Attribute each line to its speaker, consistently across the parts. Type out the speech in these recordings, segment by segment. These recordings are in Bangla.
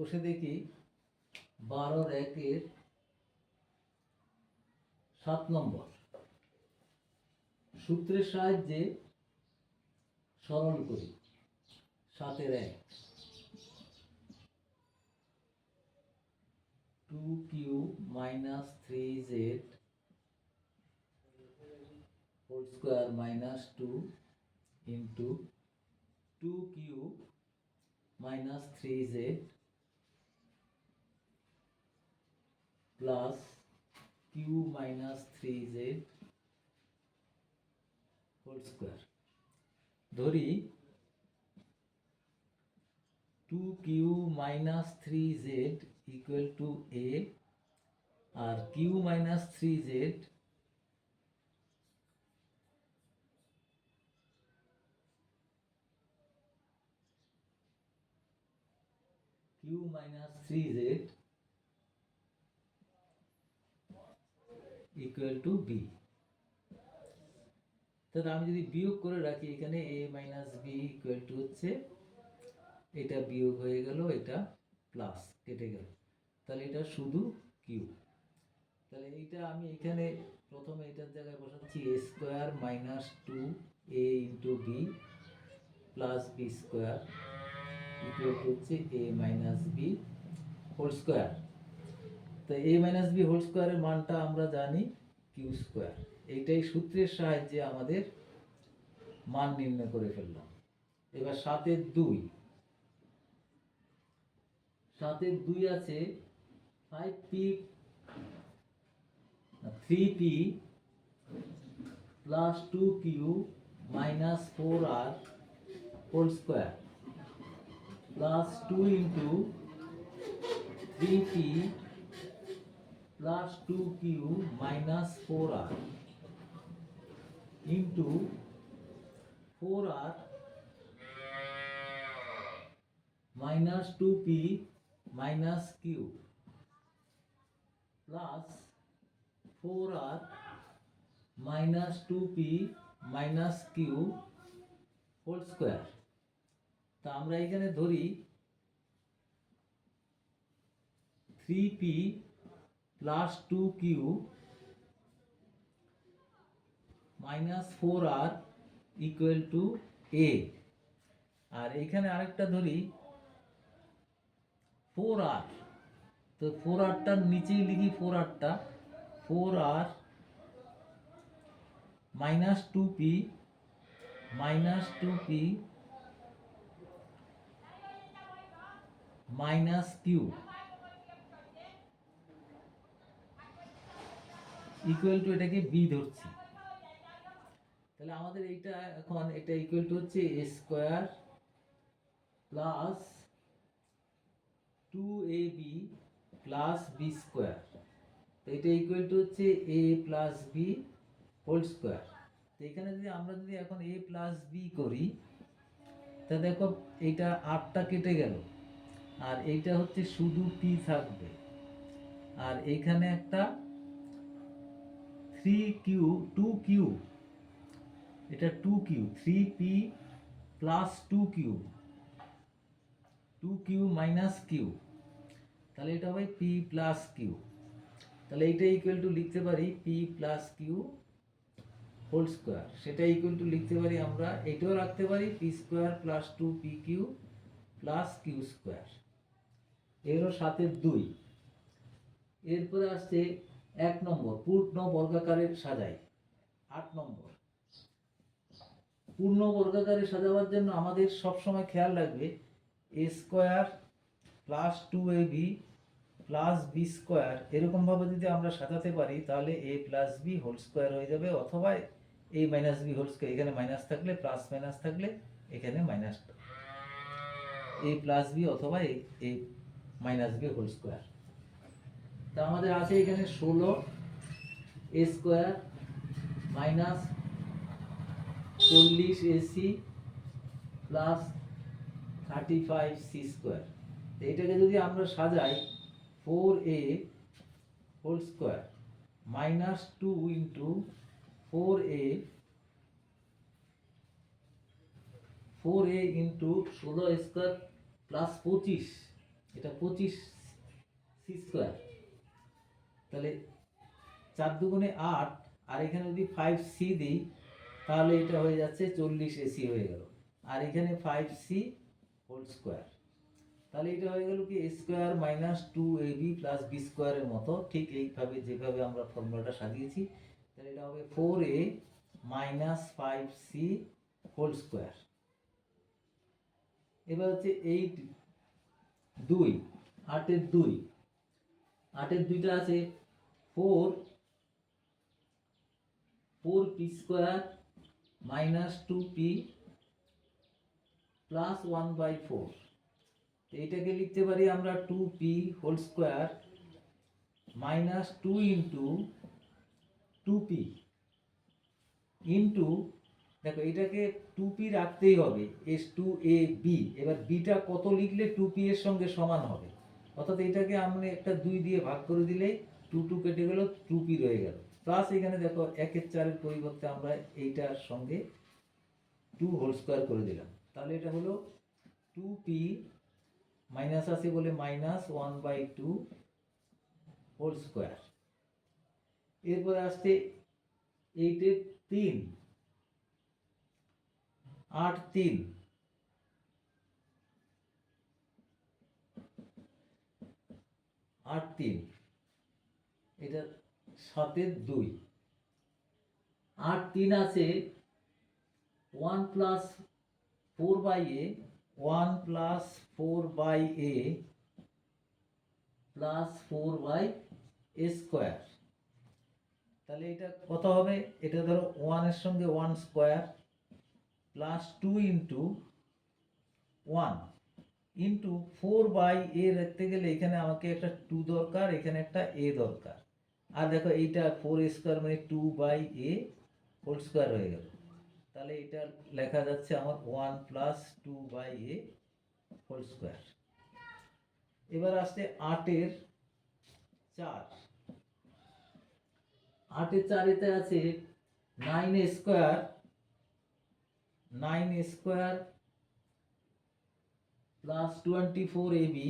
Speaker 1: কষে দেখি বারোর একের সাত নম্বর। সূত্রের সাহায্যে সরল করি, সাতের এক। Two q minus three z whole square minus two into two q minus three z plus q minus three z whole square ধরি two q minus three z equal to a R q minus three z q minus three z equal to b তাহলে আমি যদি বিয়োগ করে রাখি এখানে a minus b equal to হচ্ছে, এটা বিয়োগ হয়ে গেল, এটা প্লাস কেটে গেল। তাহলে এটা শুধু কিউ তাহলে এইটা আমি এখানে প্রথমে এটার জায়গায় বসাচ্ছি a square minus two a into b plus b square equal to হচ্ছে a minus b whole square তো এ মাইনাস বি হোল স্কোয়ারের মানটা আমরা জানি কিউ স্কোয়ার এইটাই সূত্রের সাহায্যে আমাদের মান নির্ণয় করে ফেললাম। এবার সাতের দুই। সাতের দুই আছে five p three p plus two q minus four r whole square plus two into three p plus two q minus four r into four r minus two p minus q plus four r minus two p minus q whole square তা আমরা এখানে ধরি three p plus two q minus four r equal to a আর এখানে আরেকটা ধরি। ফোর আর তো ফোর আরটার নিচেই লিখি ফোর আরটা four r minus two p minus two p minus q equal to এটাকে বি ধরছি। তাহলে আমাদের এইটা এখন এটা ইকুয়াল টু হচ্ছে a square plus two a b plus b square তো এটা ইকুয়াল টু হচ্ছে a plus b whole square তো এখানে যদি আমরা যদি এখন এ প্লাস বি করি, তা দেখো এইটা আটটা কেটে গেল। আর এইটা হচ্ছে শুধু পি থাকবে। আর এইখানে একটা থ্রি কিউ টু কিউ এটা two q three p plus two q two q minus q তাহলে এটা হবে পি প্লাস কিউ তাহলে এইটা ইকুয়াল টু লিখতে পারি p plus q whole square সেটা ইকুয়াল টু লিখতে পারি আমরা, এটাও রাখতে পারি p square plus two p q plus q square এরও সাথে দুই। এরপরে আসছে এক নম্বর, পূর্ণ বর্গাকারের সাজাই। আট নম্বর, পূর্ণ বর্গাকারে সাজাবার জন্য আমাদের সবসময় খেয়াল রাখবে a square plus two a b plus b square এরকমভাবে যদি আমরা সাজাতে পারি, তাহলে a plus b whole square হয়ে যাবে, অথবা a minus b whole square এখানে মাইনাস থাকলে প্লাস মাইনাস থাকলে এখানে মাইনাস এ প্লাস বি অথবা a minus b whole square তা আমাদের আছে এখানে ষোলো এ স্কোয়ার মাইনাস চল্লিশ a c plus thirty five c square এইটাকে যদি আমরা সাজাই four a whole square minus two into four a four a into ষোলো স্কোয়ার প্লাস পঁচিশ, এটা পঁচিশ সি স্কোয়ার তাহলে চার দুগুণে আট, আর এখানে যদি ফাইভ সি দিই, তাহলে এটা হয়ে যাচ্ছে চল্লিশ এসি হয়ে গেল। আর এখানে ফাইভ সি হোল স্কোয়ার তাহলে এটা হয়ে গেল কি square minus two a b plus b স্কোয়ারের মতো। ঠিক এইভাবে যেভাবে আমরা ফর্মুলাটা সাজিয়েছি, তাহলে এটা হবে four a minus five c whole square এবার হচ্ছে এইট দুই, আটের দুই। আটের দুইটা আছে four four p square minus two p plus one by four. এইটাকে লিখতে পারি আমরা two p whole square minus two into two p into, দেখো এটাকে টু পি রাখতেই হবে, এস টু এ বি। এবার বিটা কত লিখলে টু পি এর সঙ্গে সমান হবে? অর্থাৎ এটাকে আমরা একটা দুই দিয়ে ভাগ করে দিলে টু টু কেটে গেল টু পি রয়ে গেল। প্লাস এখানে দেখো, একের চারের পরিবর্তে আমরা এইটার সঙ্গে টু হোল স্কোয়ার করে দিলাম। তাহলে এটা হলো টু পি মাইনাস আছে বলে minus one by two whole square এরপরে আসছে এইটের তিন, আট তিন। আট তিন। এটা সাতের দুই। আট তিন আছে one plus four by a one plus four by a plus four by a square তাহলে এটা কত হবে? এটা ধরো ওয়ানের সঙ্গে one square plus two into one into four by a রাখতে গেলে এখানে আমাকে একটা টু দরকার, এখানে একটা এ দরকার। আর দেখো এইটা ফোর স্কোয়ার মানে two by a whole square হয়ে গেল। তাহলে এটা লেখা যাচ্ছে আমার one plus two by a whole square এবার আসছে আটের চার। আটের চারেতে আছে nine square nine square plus twenty four a b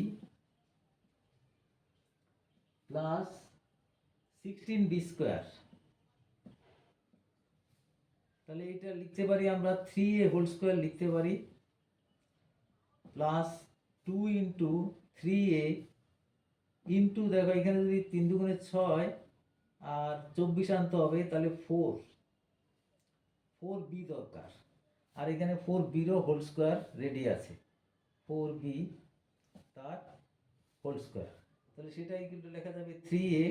Speaker 1: plus sixteen b square তাহলে এটা লিখতে পারি আমরা থ্রি এ হোল স্কোয়ার লিখতে পারি plus two into three a into দেখো এখানে যদি তিন দুগুণে ছয় আর চব্বিশ আনতে হবে, তাহলে ফোর ফোর বি দরকার। আর এখানে ফোর বিরও হোল স্কোয়ার রেডি আছে। ফোর বি তার হোল স্কোয়ার তাহলে সেটাই কিন্তু লেখা যাবে three a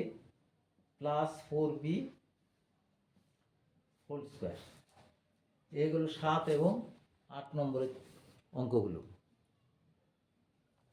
Speaker 1: plus four b whole square এগুলো সাত এবং আট নম্বরের অঙ্কগুলো।